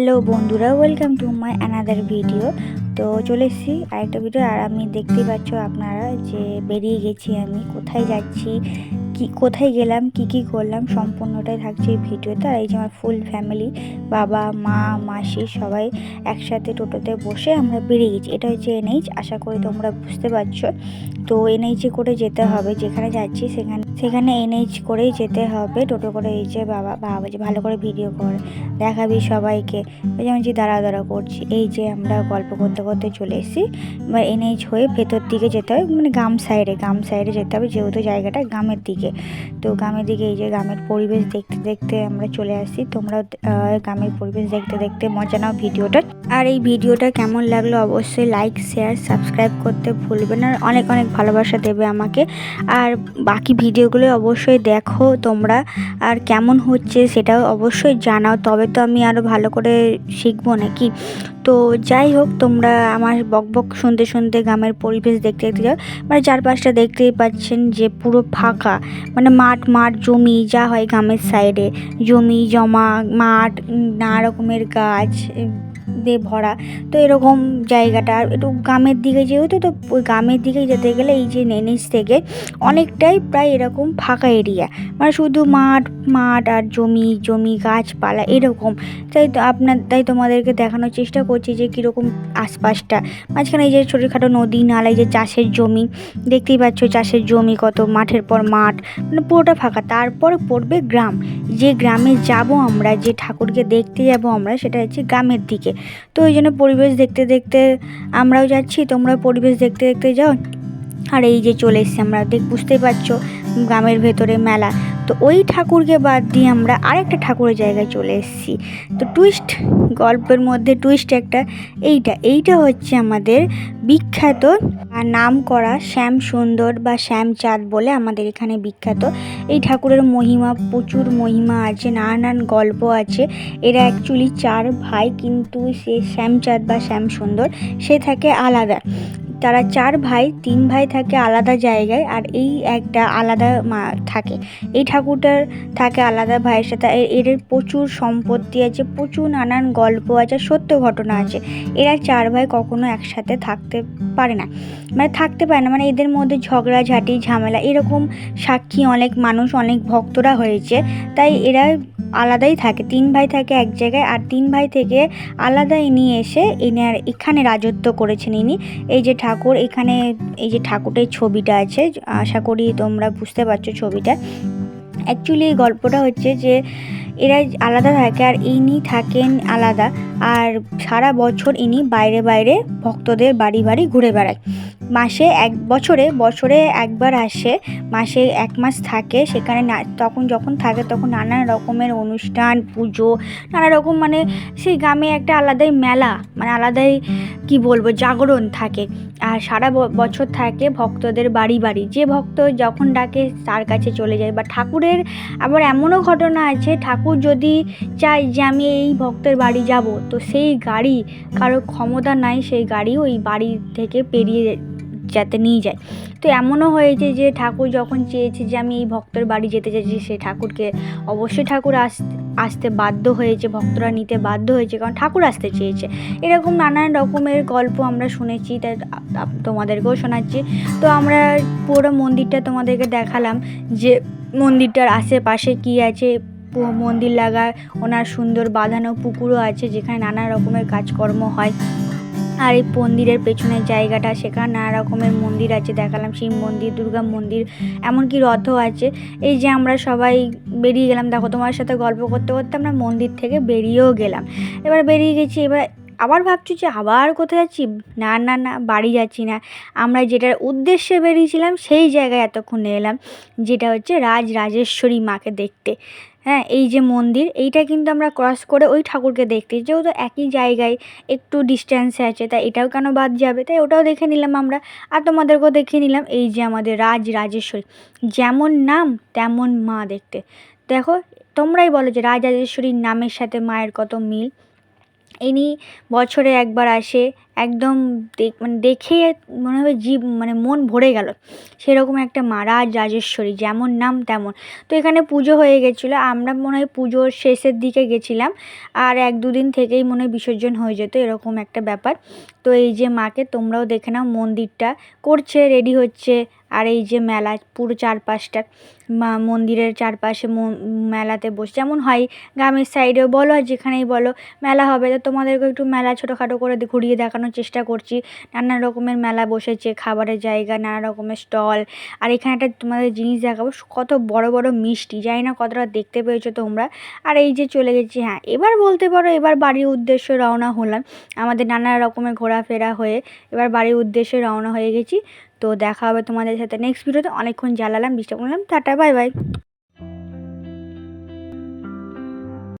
Hello বন্ধুরা welcome to my another video তো চলে এসেছি আরেকটা ভিডিও আর আমি দেখতেই পাচ্ছ আপনারা যে বেরিয়ে গেছি আমি, কোথায় যাচ্ছি কি কোথায় গেলাম, কি কি করলাম, সম্পূর্ণটাই থাকছে এই ভিডিওতে। আর এই যে আমার ফুল ফ্যামিলি বাবা, মা, মাসি সবাই একসাথে টোটোতে বসে আমরা বেরিয়ে গেছি। এটা হচ্ছে এনএইচ আশা করি তোমরা বুঝতে পারছ। তো এনএইচে করে যেতে হবে, যেখানে যাচ্ছি সেখানে সেখানে এনএইচ করেই যেতে হবে। টোটো করে এই যে বাবা বাবা যে ভালো করে ভিডিও করে, দেখাবি সবাইকে। ওই যে আমি যে দাঁড়া দাঁড়া করছি, এই যে আমরা গল্প করতে করতে চলে এসেছি। এবার এনএইচ হয়ে ভেতর দিকে যেতে হবে মানে গ্রাম সাইডে গ্রাম সাইডে যেতে হবে, যেহেতু জায়গাটা গ্রামের দিকে। তো গ্রামের দিকে এই যে গ্রামের পরিবেশ দেখতে দেখতে আমরা চলে আসি তোমরা গ্রামের পরিবেশ দেখতে দেখতে মজা নাও ভিডিওটা। আর এই ভিডিওটা কেমন লাগল অবশ্যই লাইক শেয়ার সাবস্ক্রাইব করতে ভুলবেন আর অনেক অনেক ভালোবাসা দেবে আমাকে। আর বাকি ভিডিওগুলো অবশ্যই দেখো তোমরা। আর কেমন হচ্ছে সেটাও অবশ্যই জানাও। তবে তো আমি আরও ভালো করে শিখব নাকি? তো যাই হোক, তোমরা আমার বক বক শুনতে শুনতে গ্রামের পরিবেশ দেখতে দেখতে যাও। মানে চারপাশটা দেখতেই পাচ্ছেন যে পুরো ফাঁকা। মানে মাঠ মাঠ জমি যা হয় গ্রামের সাইডে জমি জমা মাঠ নানা রকমের গাছ দিয়ে ভরা। তো এরকম জায়গাটা একটু গ্রামের দিকে যেহেতু, তো ওই গ্রামের দিকে যেতে গেলে এই যে নেনিস থেকে অনেকটাই প্রায় এরকম ফাঁকা এরিয়া মানে শুধু মাঠ মাঠ আর জমি জমি, গাছপালা এরকম। তাই তো আপনার, তাই তোমাদেরকে দেখানোর চেষ্টা করছি যে কীরকম আশপাশটা। মাঝখানে এই যে ছোটোখাটো নদী নালা এই যে চাষের জমি, দেখতেই পাচ্ছ চাষের জমি কত, মাঠের পর মাঠ মানে পুরোটা ফাঁকা। তারপরে পড়বে গ্রাম। যে গ্রামে যাব আমরা, যে ঠাকুরকে দেখতে যাব আমরা, সেটা হচ্ছে গ্রামের দিকে। তো ওই জন্য পরিবেশ দেখতে দেখতে আমরাও যাচ্ছি তোমরা পরিবেশ দেখতে দেখতে যাও। আর এই যে চলে এসছি আমরা, দেখ, বুঝতেই পারছ, গ্রামের ভেতরে মেলা। তো ওই ঠাকুরকে বাদ দিয়ে আমরা আরেকটা ঠাকুরের জায়গায় চলে এসেছি। তো টুইস্ট গল্পের মধ্যে টুইস্ট একটা, এইটা এইটা হচ্ছে আমাদের বিখ্যাত নাম করা শ্যাম সুন্দর বা শ্যামচাঁদ বলে আমাদের এখানে বিখ্যাত। এই ঠাকুরের মহিমা, প্রচুর মহিমা আছে, নানান গল্প আছে। এরা অ্যাকচুয়ালি চার ভাই, কিন্তু সে শ্যামচাঁদ বা শ্যাম সুন্দর, সে থাকে আলাদা। তারা চার ভাই, তিন ভাই থাকে আলাদা জায়গায় আর এই একটা আলাদা মা থাকে। এই ঠাকুরটার থাকে আলাদা ভাইয়ের সাথে। এর প্রচুর সম্পত্তি আছে, প্রচুর নানান গল্প আছে, সত্য ঘটনা আছে। এরা চার ভাই কখনো একসাথে থাকতে পারে না। মানে থাকতে পারে না মানে এদের মধ্যে ঝগড়াঝাটি ঝামেলা এরকম সাক্ষী অনেক মানুষ, অনেক ভক্তরা হয়েছে। তাই এরা আলাদাই থাকে। তিন ভাই থাকে এক জায়গায় আর তিন ভাই থেকে আলাদা ইনি এসে এনার এখানে রাজত্ব করেছেন ইনি। এই যে ঠাকুর, এখানে এই যে ঠাকুরের ছবিটা আছে, আশা করি তোমরা বুঝতে পারছ ছবিটা। অ্যাকচুয়ালি এই গল্পটা হচ্ছে যে এরা আলাদা থাকে আর ইনি থাকেন আলাদা। আর সারা বছর ইনি বাইরে বাইরে ভক্তদের বাড়ি বাড়ি ঘুরে বেড়ায়। মাসে এক, বছরে বছরে একবার আসে, মাসে এক মাস থাকে, সেখানে না, তখন যখন থাকে তখন নানা রকমের অনুষ্ঠান, পুজো, নানা রকম মানে সেই গ্রামে একটা আলাদাই মেলা মানে আলাদাই, কি বলব, জাগরণ থাকে। আর সারা বছর থাকে ভক্তদের বাড়ি বাড়ি। যে ভক্ত যখন ডাকে তার কাছে চলে যায়। বা ঠাকুরের আবার এমনও ঘটনা আছে, ঠাকুর যদি চায় যে আমি এই ভক্তের বাড়ি যাব, তো সেই গাড়ি কারও ক্ষমতা নাই, সেই গাড়ি ওই বাড়ি থেকে পেরিয়ে যাতে নিয়ে যায়। তো এমনও হয়েছে যে ঠাকুর যখন চেয়েছে যে আমি এই ভক্তের বাড়ি যেতে চাইছি, সে ঠাকুরকে অবশ্যই ঠাকুর আসতে আসতে বাধ্য হয়েছে, ভক্তরা নিতে বাধ্য হয়েছে, কারণ ঠাকুর আসতে চেয়েছে। এরকম নানান রকমের গল্প আমরা শুনেছি তাই তোমাদেরকেও শোনাচ্ছি। তো আমরা পুরো মন্দিরটা তোমাদেরকে দেখালাম যে মন্দিরটার আশেপাশে কি আছে মন্দির লাগা, ওনার সুন্দর বাঁধানো পুকুরও আছে, যেখানে নানা রকমের কাজকর্ম হয়। আর এই মন্দিরের পেছনের জায়গাটা, সেখানে নানা রকমের মন্দির আছে, দেখালাম শিব মন্দির, দুর্গা মন্দির, এমনকি রথও আছে। এই যে আমরা সবাই বেরিয়ে গেলাম, দেখো তোমার সাথে গল্প করতে করতে আমরা মন্দির থেকে বেরিয়েও গেলাম। এবার বেরিয়ে গেছি, এবার আবার ভাবছি যে আবার কোথায় যাচ্ছি? না না না, বাড়ি যাচ্ছি না। আমরা যেটার উদ্দেশ্যে বেরিয়েছিলাম, সেই জায়গায় এতক্ষণে এলাম, যেটা হচ্ছে রাজ, রাজেশ্বরী মাকে দেখতে। হ্যাঁ এই যে মন্দির, এইটা কিন্তু আমরা ক্রস করে ওই ঠাকুরকে দেখতে। যেহেতু একই জায়গায় একটু ডিস্ট্যান্সে আছে তাই এটাও কেন বাদ যাবে? তাই ওটাও দেখে নিলাম আমরা। আর তোমাদেরকেও দেখিয়ে নিলাম এই যে আমাদের রাজ, রাজেশ্বরী। যেমন নাম, তেমন মা দেখতে। দেখো, তোমরাই বলো যে রাজ, রাজেশ্বরীর নামের সাথে মায়ের কত মিল। ইনি বছরে একবার আসে একদম মানে দেখে মনে হবে জীব মানে মন ভরে গেল। সেরকম একটা মা রাজ রাজেশ্বরী, যেমন নাম তেমন। তো এখানে পুজো হয়ে গেছিল, আমরা মনে হয় পুজোর শেষের দিকে গেছিলাম, আর এক দুদিন থেকেই মনে হয় বিসর্জন হয়ে যেত, এরকম একটা ব্যাপার। তো এই যে মাকে তোমরাও দেখে নাও, মন্দিরটা করছে রেডি হচ্ছে, আর এই যে মেলা, পুরো চারপাশটা মন্দিরের চারপাশে মেলাতে বসে, যেমন হয় গ্রামের সাইডেও বলো আর যেখানেই বলো, মেলা হবে। তো তোমাদেরকে একটু মেলা ছোটোখাটো করে ঘুরিয়ে দেখানোর চেষ্টা করছি। নানা রকমের মেলা বসেছে, খাবারের জায়গা, নানা রকমের স্টল। আর এখানে একটা তোমাদের জিনিস দেখাবো কত বড় বড় মিষ্টি, জানি না কতটা দেখতে পেয়েছ তোমরা। আর এই যে চলে গেছি হ্যাঁ এবার বলতে পারো এবার বাড়ির উদ্দেশ্যে রওনা হলাম। আমাদের নানা রকমের ঘোরাফেরা হয়ে এবার বাড়ির উদ্দেশ্যে রওনা হয়ে গেছি। তো দেখা হবে তোমাদের সাথে নেক্সট ভিডিওতে অনেকক্ষণ জ্বালালাম ডিস্টার্ব করলাম টাটা বাই বাই